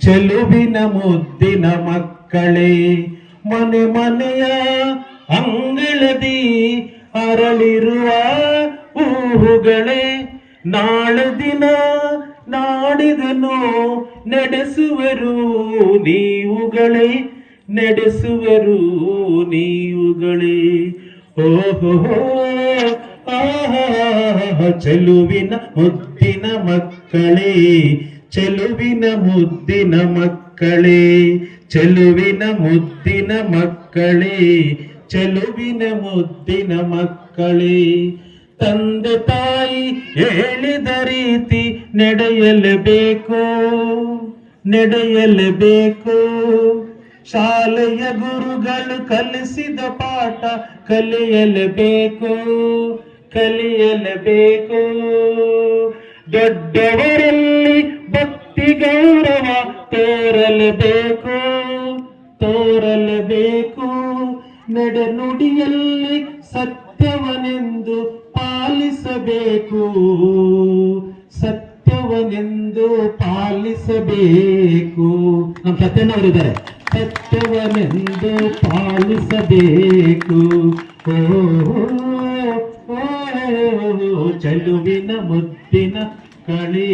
ಚೆಲುವಿನ ಮುದ್ದಿನ ಮಕ್ಕಳೇ, ಮನೆ ಮನೆಯ ಅಂಗಳದಿ ಅರಳಿರುವ ಊಹುಗಳೇ ನಾಳೆ ದಿನ ನಾಡಿದನು ನಡೆಸುವರು ನೀವುಗಳೇ ನಡೆಸುವರು ನೀವುಗಳೇ. ಓಹೋ ಆಹಾ, ಚೆಲುವಿನ ಮುದ್ದಿನ ಮಕ್ಕಳೇ ಚೆಲುವಿನ ಮುದ್ದಿನ ಮಕ್ಕಳೇ, ಚೆಲುವಿನ ಮುದ್ದಿನ ಮಕ್ಕಳೇ, ಚೆಲುವಿನ ಮುದ್ದಿನ ಮಕ್ಕಳೇ. ತಂದೆ ತಾಯಿ ಹೇಳಿದ ರೀತಿ ನಡೆಯಲೇಬೇಕು ನಡೆಯಲೇಬೇಕು. ಶಾಲೆಯ ಗುರುಗಳು ಕಲಿಸಿದ ಪಾಠ ಕಲಿಯಲೇಬೇಕು ಕಲಿಯಲೇಬೇಕು. ದೊಡ್ಡವರಲ್ಲಿ ತೋರಲೇಬೇಕು ತೋರಲೇಬೇಕು ನಡೆನುಡಿಯಲ್ಲಿ ಸತ್ಯವನೆಂದು ಪಾಲಿಸಬೇಕು ಸತ್ಯವನೆಂದು ಪಾಲಿಸಬೇಕು ನಮ್ಮ ಸತ್ಯನವರಿದ್ದಾರೆ ಸತ್ಯವನೆಂದು ಪಾಲಿಸಬೇಕು ಓ ಚೆಲುವಿನ ಮುದ್ದಿನ ಕಳಿ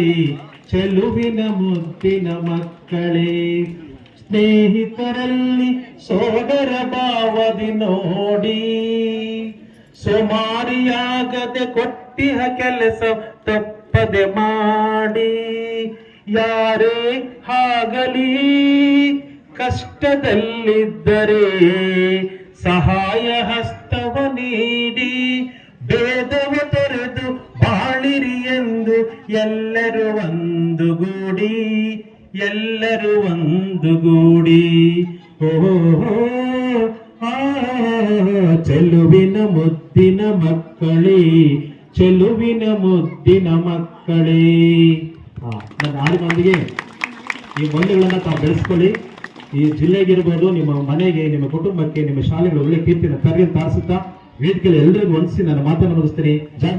ಚೆಲುವಿನ ಮುದ್ದಿನ ಮಕ್ಕಳೇ, ಸ್ನೇಹಿತರಲ್ಲಿ ಸೋದರ ಭಾವದಿ ನೋಡಿ. ಸುಮಾರಿಯಾಗದೆ ಕೊಟ್ಟಿಹ ಕೆಲಸ ತಪ್ಪದೆ ಮಾಡಿ. ಯಾರೇ ಆಗಲಿ ಕಷ್ಟದಲ್ಲಿದ್ದರೆ ಸಹಾಯ ಹಸ್ತವ ನೀಡಿ. ಭೇದವ ತೊರೆದು ಬಾಳಿರಿ ಎಂದು ಎಲ್ಲರೂ ಒಂದುಗೂಡಿ, ಎಲ್ಲರೂ ಒಂದುಗೂಡಿ. ಓ ಆ, ಚೆಲುವಿನ ಮುದ್ದಿನ ಮಕ್ಕಳೇ, ಚೆಲುವಿನ ಮುದ್ದಿನ ಮಕ್ಕಳೇ. ನಾನು ನನ್ನ ಹಾಡಿನೊಂದಿಗೆ ಈ ಮೌಲ್ಯಗಳನ್ನು ತಾವು ಬೆಳೆಸ್ಕೊಳ್ಳಿ. ಈ ಜಿಲ್ಲೆಗಿರ್ಬೋದು, ನಿಮ್ಮ ಮನೆಗೆ, ನಿಮ್ಮ ಕುಟುಂಬಕ್ಕೆ, ನಿಮ್ಮ ಶಾಲೆಗಳು ಒಳ್ಳೆ ಕೀರ್ತಿನ ತರಲಿ ತಾರಿಸುತ್ತಾ, ವೇದಿಕೆಯಲ್ಲಿ ಎಲ್ಲರಿಗೂ ಹೊಂದಿಸಿ ನನ್ನ ಮಾತನ್ನು ಮುಗಿಸ್ತೀನಿ. ಜೈ